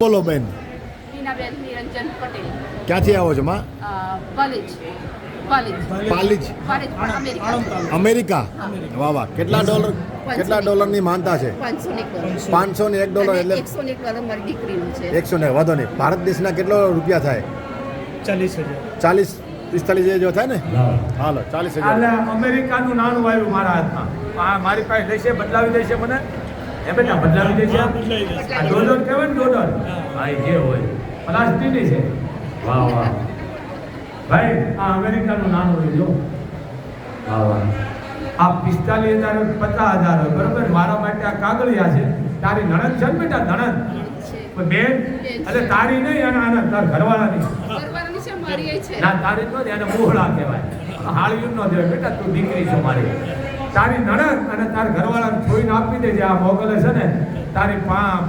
બોલો બેન. મીનાબેન નિરંજન પટેલ. ક્યાંથી આવો છો માં? પાલેજ. પાલીજ. અમેરિકા. અમેરિકા? વાહ વાહ. કેટલા ડોલર કેટલા ડોલરની માનતા છે? પાંચસો ને એક ડોલર એટલે એકસો ને વાંધો નહીં. ભારત દેશના કેટલો રૂપિયા થાય? ચાલીસ હજાર. ચાલીસ પિસ્તાલીસ જેવો થાય ને? હાલો ચાલીસ હજાર. અમેરિકાનું નાણું આવ્યું મારા હાથમાં. મારી પાસે લેશે બદલાવી દેશે મને. એ બેટા બદલાવી દે છે આ ડોલર કહેવાય ને ડોલર? હા. એ જે હોય. પ્લાસ્ટિકની છે. વાહ વાહ. ભાઈ આ અમેરિકાનું નામ હોય જો. વાહ વાહ. આ પિસ્તાલીસ હજાર પચાસ હજાર હોય બરોબર? મારા માટે આ કાગળિયા છે. તારી નણંદ છે ને બેટા નણંદ? બેન એટલે તારી નહીં અને આના તાર ઘરવાળાની. ના તારી નો એને મોહળા કહેવાય. હાળિયું ન દેવાય. બેટા તું દીકરી છો મારી. તારી નણંદ અને તાર ઘરવાળાને છોઈને આપી દેજે આ મોગલે છે ને તારી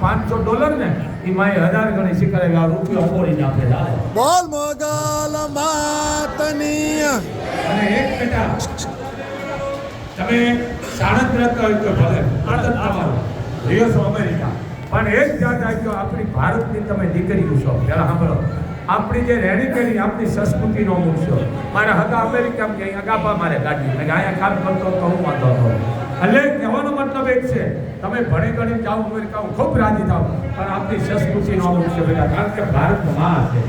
પાંચસો ડોલર ને એ માય હજાર ગણી શીખરે આ રૂપિયો ઓળીને આપે. બોલ મોગલ માતની અને એક બેટા તમે સાણંદ રહેતા હોય તો ભલે આનંદ તમારો રહ્યો અમેરિકા. પણ એક જાત આપ્યો આપણી ભારતની તમે દીકરીઓ છો. પેલા સાંભળો. આપણી જે રહેણી કરી, આપણી સંસ્કૃતિનો મૂકશો મારે હગા અમેરિકામાં કે ગાભા મારે ગાડી. મેં અહીંયા કામ કરતો તો હું વાંધો હતો એટલે કહેવાનો મતલબ એક છે, તમે ભણે ગણી જાઓ અમેરિકા, હું ખૂબ રાજી થાવ પણ આપણી સંસ્કૃતિનો મૂકશો બેટા કારણ કે ભારતમાં છે.